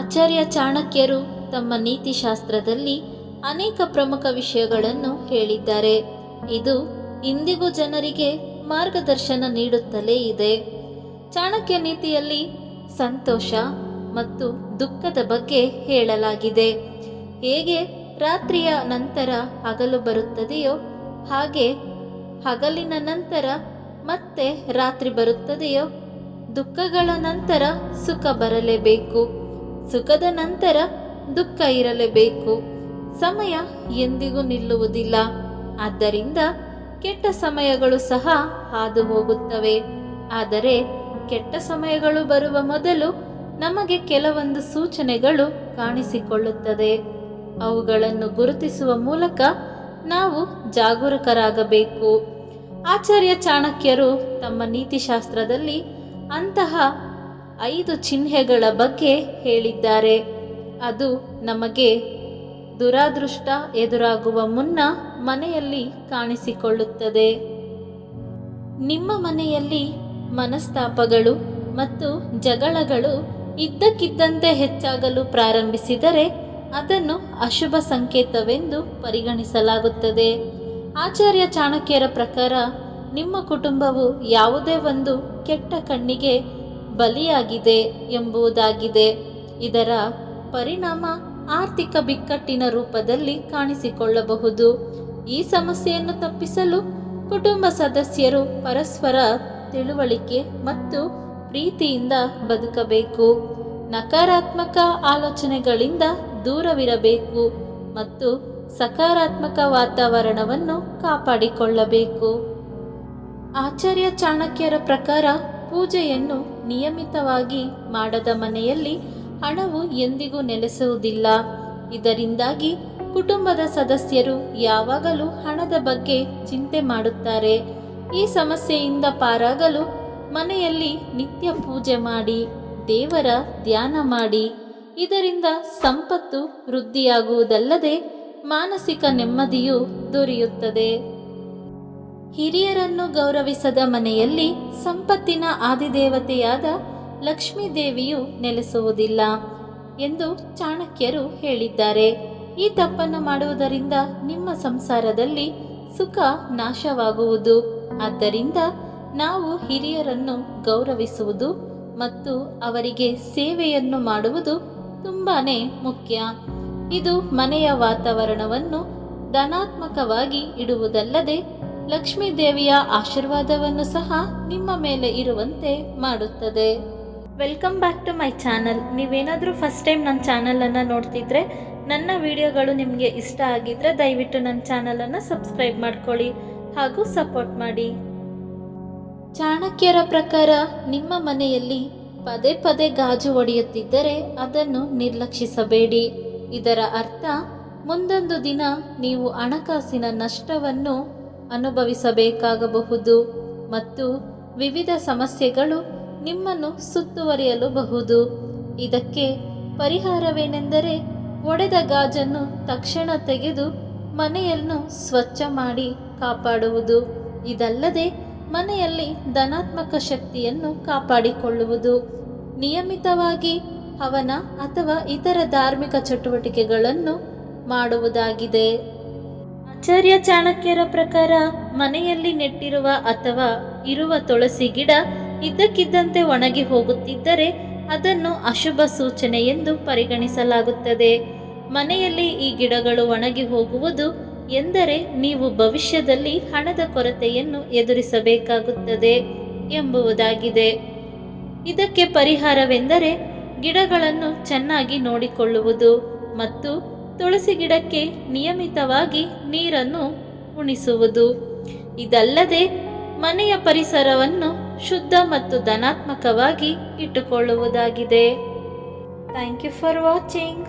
ಆಚಾರ್ಯ ಚಾಣಕ್ಯರು ತಮ್ಮ ನೀತಿಶಾಸ್ತ್ರದಲ್ಲಿ ಅನೇಕ ಪ್ರಮುಖ ವಿಷಯಗಳನ್ನು ಹೇಳಿದ್ದಾರೆ. ಇದು ಇಂದಿಗೂ ಜನರಿಗೆ ಮಾರ್ಗದರ್ಶನ ನೀಡುತ್ತಲೇ ಇದೆ. ಚಾಣಕ್ಯ ನೀತಿಯಲ್ಲಿ ಸಂತೋಷ ಮತ್ತು ದುಃಖದ ಬಗ್ಗೆ ಹೇಳಲಾಗಿದೆ. ಹೇಗೆ ರಾತ್ರಿಯ ನಂತರ ಹಗಲು ಬರುತ್ತದೆಯೋ ಹಾಗೆ ಹಗಲಿನ ನಂತರ ಮತ್ತೆ ರಾತ್ರಿ ಬರುತ್ತದೆಯೋ ದುಃಖಗಳ ನಂತರ ಸುಖ ಬರಲೇಬೇಕು. ಸುಖದ ನಂತರ ದುಃಖ ಇರಲೇಬೇಕು. ಸಮಯ ಎಂದಿಗೂ ನಿಲ್ಲುವುದಿಲ್ಲ. ಆದ್ದರಿಂದ ಕೆಟ್ಟ ಸಮಯಗಳು ಸಹ ಹಾದು ಹೋಗುತ್ತವೆ. ಆದರೆ ಕೆಟ್ಟ ಸಮಯಗಳು ಬರುವ ಮೊದಲು ನಮಗೆ ಕೆಲವೊಂದು ಸೂಚನೆಗಳು ಕಾಣಿಸಿಕೊಳ್ಳುತ್ತದೆ. ಅವುಗಳನ್ನು ಗುರುತಿಸುವ ಮೂಲಕ ನಾವು ಜಾಗರೂಕರಾಗಬೇಕು. ಆಚಾರ್ಯ ಚಾಣಕ್ಯರು ತಮ್ಮ ನೀತಿಶಾಸ್ತ್ರದಲ್ಲಿ ಅಂತಹ ಐದು ಚಿಹ್ನೆಗಳ ಬಗ್ಗೆ ಹೇಳಿದ್ದಾರೆ. ಅದು ನಮಗೆ ದುರಾದೃಷ್ಟ ಎದುರಾಗುವ ಮುನ್ನ ಮನೆಯಲ್ಲಿ ಕಾಣಿಸಿಕೊಳ್ಳುತ್ತದೆ. ನಿಮ್ಮ ಮನೆಯಲ್ಲಿ ಮನಸ್ತಾಪಗಳು ಮತ್ತು ಜಗಳಗಳು ಇದ್ದಕ್ಕಿದ್ದಂತೆ ಹೆಚ್ಚಾಗಲು ಪ್ರಾರಂಭಿಸಿದರೆ ಅದನ್ನು ಅಶುಭ ಸಂಕೇತವೆಂದು ಪರಿಗಣಿಸಲಾಗುತ್ತದೆ. ಆಚಾರ್ಯ ಚಾಣಕ್ಯರ ಪ್ರಕಾರ ನಿಮ್ಮ ಕುಟುಂಬವು ಯಾವುದೇ ಒಂದು ಕೆಟ್ಟ ಕಣ್ಣಿಗೆ ಬಲಿಯಾಗಿದೆ ಎಂಬುದಾಗಿದೆ. ಇದರ ಪರಿಣಾಮ ಆರ್ಥಿಕ ಬಿಕ್ಕಟ್ಟಿನ ರೂಪದಲ್ಲಿ ಕಾಣಿಸಿಕೊಳ್ಳಬಹುದು. ಈ ಸಮಸ್ಯೆಯನ್ನು ತಪ್ಪಿಸಲು ಕುಟುಂಬ ಸದಸ್ಯರು ಪರಸ್ಪರ ತಿಳುವಳಿಕೆ ಮತ್ತು ಪ್ರೀತಿಯಿಂದ ಬದುಕಬೇಕು. ನಕಾರಾತ್ಮಕ ಆಲೋಚನೆಗಳಿಂದ ದೂರವಿರಬೇಕು ಮತ್ತು ಸಕಾರಾತ್ಮಕ ವಾತಾವರಣವನ್ನು ಕಾಪಾಡಿಕೊಳ್ಳಬೇಕು. ಆಚಾರ್ಯ ಚಾಣಕ್ಯರ ಪ್ರಕಾರ ಪೂಜೆಯನ್ನು ನಿಯಮಿತವಾಗಿ ಮಾಡದ ಮನೆಯಲ್ಲಿ ಹಣವು ಎಂದಿಗೂ ನೆಲೆಸುವುದಿಲ್ಲ. ಇದರಿಂದಾಗಿ ಕುಟುಂಬದ ಸದಸ್ಯರು ಯಾವಾಗಲೂ ಹಣದ ಬಗ್ಗೆ ಚಿಂತೆ ಮಾಡುತ್ತಾರೆ. ಈ ಸಮಸ್ಯೆಯಿಂದ ಪಾರಾಗಲು ಮನೆಯಲ್ಲಿ ನಿತ್ಯ ಪೂಜೆ ಮಾಡಿ, ದೇವರ ಧ್ಯಾನ ಮಾಡಿ. ಇದರಿಂದ ಸಂಪತ್ತು ವೃದ್ಧಿಯಾಗುವುದಲ್ಲದೆ ಮಾನಸಿಕ ನೆಮ್ಮದಿಯು ದೊರೆಯುತ್ತದೆ. ಹಿರಿಯರನ್ನು ಗೌರವಿಸದ ಮನೆಯಲ್ಲಿ ಸಂಪತ್ತಿನ ಆದಿದೇವತೆಯಾದ ಲಕ್ಷ್ಮೀ ದೇವಿಯು ನೆಲೆಸುವುದಿಲ್ಲ ಎಂದು ಚಾಣಕ್ಯರು ಹೇಳಿದ್ದಾರೆ. ಈ ತಪ್ಪನ್ನು ಮಾಡುವುದರಿಂದ ನಿಮ್ಮ ಸಂಸಾರದಲ್ಲಿ ಸುಖ ನಾಶವಾಗುವುದು. ಆದ್ದರಿಂದ ನಾವು ಹಿರಿಯರನ್ನು ಗೌರವಿಸುವುದು ಮತ್ತು ಅವರಿಗೆ ಸೇವೆಯನ್ನು ಮಾಡುವುದು ತುಂಬಾನೇ ಮುಖ್ಯ. ಇದು ಮನೆಯ ವಾತಾವರಣವನ್ನು ಧನಾತ್ಮಕವಾಗಿ ಇಡುವುದಲ್ಲದೆ ಲಕ್ಷ್ಮೀ ದೇವಿಯ ಆಶೀರ್ವಾದವನ್ನು ಸಹ ನಿಮ್ಮ ಮೇಲೆ ಇರುವಂತೆ ಮಾಡುತ್ತದೆ. Welcome back to my channel ನೀವೇನಾದರೂ ಫಸ್ಟ್ ಟೈಮ್ ನನ್ನ ಚಾನಲನ್ನು ನೋಡ್ತಿದ್ರೆ ನನ್ನ ವಿಡಿಯೋಗಳು ನಿಮಗೆ ಇಷ್ಟ ಆಗಿದ್ರೆ ದಯವಿಟ್ಟು ನನ್ನ ಚಾನಲನ್ನು ಸಬ್ಸ್ಕ್ರೈಬ್ ಮಾಡ್ಕೊಳ್ಳಿ ಹಾಗೂ ಸಪೋರ್ಟ್ ಮಾಡಿ. ಚಾಣಕ್ಯರ ಪ್ರಕಾರ ನಿಮ್ಮ ಮನೆಯಲ್ಲಿ ಪದೇ ಪದೇ ಗಾಜು ಒಡೆಯುತ್ತಿದ್ದರೆ ಅದನ್ನು ನಿರ್ಲಕ್ಷಿಸಬೇಡಿ. ಇದರ ಅರ್ಥ ಮುಂದೊಂದು ದಿನ ನೀವು ಹಣಕಾಸಿನ ನಷ್ಟವನ್ನು ಅನುಭವಿಸಬೇಕಾಗಬಹುದು ಮತ್ತು ವಿವಿಧ ಸಮಸ್ಯೆಗಳು ನಿಮ್ಮನ್ನು ಸುತ್ತುವರಿಯಲುಬಹುದು. ಇದಕ್ಕೆ ಪರಿಹಾರವೇನೆಂದರೆ ಒಡೆದ ಗಾಜನ್ನು ತಕ್ಷಣ ತೆಗೆದು ಮನೆಯನ್ನು ಸ್ವಚ್ಛ ಮಾಡಿ ಕಾಪಾಡುವುದು. ಇದಲ್ಲದೆ ಮನೆಯಲ್ಲಿ ಧನಾತ್ಮಕ ಶಕ್ತಿಯನ್ನು ಕಾಪಾಡಿಕೊಳ್ಳುವುದು. ನಿಯಮಿತವಾಗಿ ಹವನ ಅಥವಾ ಇತರ ಧಾರ್ಮಿಕ ಚಟುವಟಿಕೆಗಳನ್ನು ಮಾಡುವುದಾಗಿದೆ. ಆಚಾರ್ಯ ಚಾಣಕ್ಯರ ಪ್ರಕಾರ ಮನೆಯಲ್ಲಿ ನೆಟ್ಟಿರುವ ಅಥವಾ ಇರುವ ತುಳಸಿ ಗಿಡ ಇದ್ದಕ್ಕಿದ್ದಂತೆ ಒಣಗಿ ಹೋಗುತ್ತಿದ್ದರೆ ಅದನ್ನು ಅಶುಭ ಸೂಚನೆ ಎಂದು ಪರಿಗಣಿಸಲಾಗುತ್ತದೆ. ಮನೆಯಲ್ಲಿ ಈ ಗಿಡಗಳು ಒಣಗಿ ಹೋಗುವುದು ಎಂದರೆ ನೀವು ಭವಿಷ್ಯದಲ್ಲಿ ಹಣದ ಕೊರತೆಯನ್ನು ಎದುರಿಸಬೇಕಾಗುತ್ತದೆ ಎಂಬುದಾಗಿದೆ. ಇದಕ್ಕೆ ಪರಿಹಾರವೆಂದರೆ ಗಿಡಗಳನ್ನು ಚೆನ್ನಾಗಿ ನೋಡಿಕೊಳ್ಳುವುದು ಮತ್ತು ತುಳಸಿ ಗಿಡಕ್ಕೆ ನಿಯಮಿತವಾಗಿ ನೀರನ್ನು ಉಣಿಸುವುದು. ಇದಲ್ಲದೆ ಮನೆಯ ಪರಿಸರವನ್ನು ಶುದ್ಧ ಮತ್ತು ಧನಾತ್ಮಕವಾಗಿ ಇಟ್ಟುಕೊಳ್ಳುವುದಾಗಿದೆ. Thank you for watching